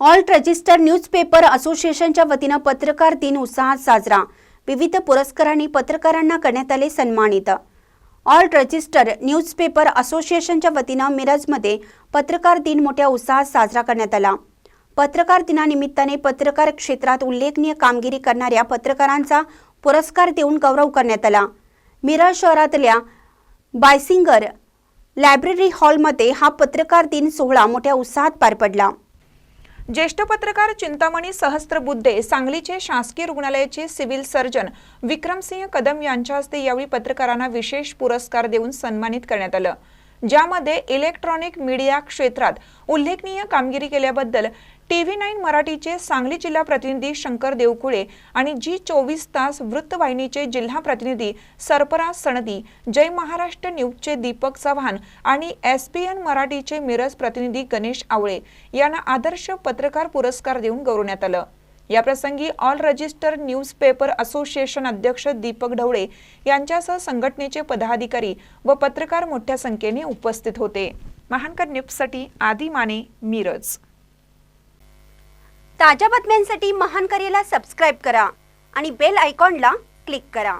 Alt register newspaper असोसिएशनच्या वतीनं पत्रकार दिन उत्साहात साजरा. विविध पुरस्कारांनी पत्रकारांना करण्यात आले सन्मानित. ऑल्ट रजिस्टर न्यूजपेपर असोसिएशनच्या वतीनं मिरजमध्ये पत्रकार दिन मोठ्या उत्साहात साजरा करण्यात आला. पत्रकार दिनानिमित्ताने पत्रकार क्षेत्रात उल्लेखनीय कामगिरी करणाऱ्या पत्रकारांचा पुरस्कार देऊन गौरव करण्यात आला. मिरज शहरातल्या बायसिंगर लायब्ररी हॉलमध्ये हा पत्रकार दिन सोहळा मोठ्या उत्साहात पार पडला. ज्येष्ठ पत्रकार चिंतामणी सहस्त्रबुद्धे सांगलीचे शासकीय रुग्णालयाचे सिव्हिल सर्जन विक्रमसिंह कदम यांच्या हस्ते यावेळी पत्रकारांना विशेष पुरस्कार देऊन सन्मानित करण्यात आलं. ज्यामध्ये इलेक्ट्रॉनिक मीडिया क्षेत्रात उल्लेखनीय कामगिरी केल्याबद्दल टी व्ही नाईन मराठीचे सांगली जिल्हा प्रतिनिधी शंकर देवकुळे आणि जी चोवीस तास वृत्तवाहिनीचे जिल्हा प्रतिनिधी सरपराज सणदी जय महाराष्ट्र न्यूजचे दीपक चव्हाण आणि एस पी एन मराठीचे मिरज प्रतिनिधी गणेश आवळे यांना आदर्श पत्रकार पुरस्कार देऊन गौरवण्यात आलं. याप्रसंगी ऑल रजिस्टर न्यूजपेपर असोसिएशन अध्यक्ष दीपक ढवळे यांच्यासह संघटनेचे पदाधिकारी व पत्रकार मोठ्या संख्येने उपस्थित होते. महानकर न्यूजसाठी आदी माने मिरज. ताज्या बातम्यांसाठी महानकरीला सबस्क्राईब करा आणि बेल आयकॉनला क्लिक करा.